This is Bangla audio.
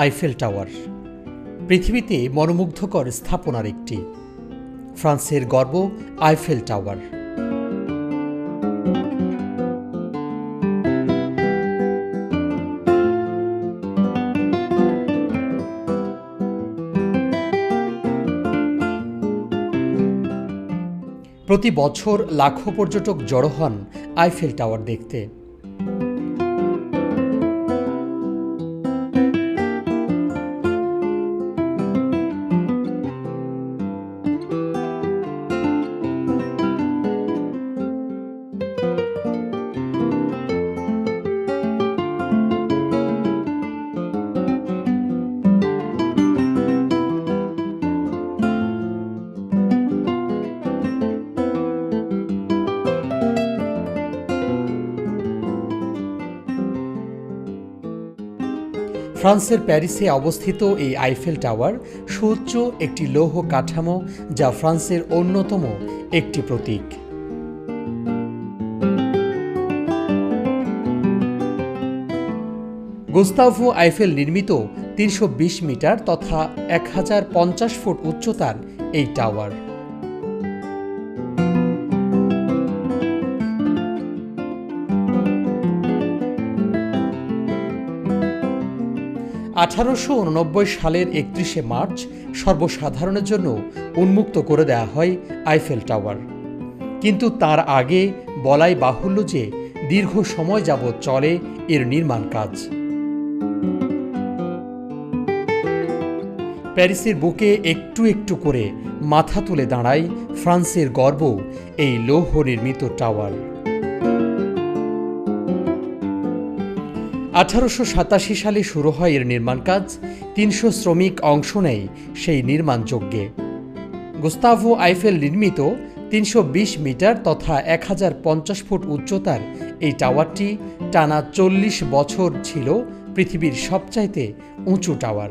Eiffel tower. পৃথিবীতে মনোমুগ্ধকর স্থাপনার একটি। ফ্রান্সের গর্ব, আইফেল টাওয়ার। প্রতি বছর লাখো পর্যটক জড়ো হন আইফেল টাওয়ার দেখতে। ফ্রান্সের প্যারিসে অবস্থিত এই আইফেল টাওয়ার সুউচ্চ একটি লৌহ কাঠামো যা ফ্রান্সের অন্যতম একটি প্রতীক। গুস্তাভো আইফেল নির্মিত তিনশো বিশ মিটার তথা এক হাজার পঞ্চাশ ফুট উচ্চতার এই টাওয়ার। আঠারোশো উননব্বই সালের একত্রিশে মার্চ সর্বসাধারণের জন্য উন্মুক্ত করে দেওয়া হয় আইফেল টাওয়ার। কিন্তু তার আগে বলাই বাহুল্য যে দীর্ঘ সময় যাবৎ চলে এর নির্মাণ কাজ। প্যারিসের বুকে একটু একটু করে মাথা তুলে দাঁড়ায় ফ্রান্সের গর্ব এই লৌহ নির্মিত টাওয়ার। আঠারোশো সাতাশি সালে শুরু হয় এর নির্মাণ কাজ। তিনশো শ্রমিক অংশ নেয় সেই নির্মাণ যজ্ঞে। গুস্তাভো আইফেল নির্মিত তিনশো বিশ মিটার তথা এক হাজার পঞ্চাশ ফুট উচ্চতার এই টাওয়ারটি টানা চল্লিশ বছর ছিল পৃথিবীর সবচাইতে উঁচু টাওয়ার।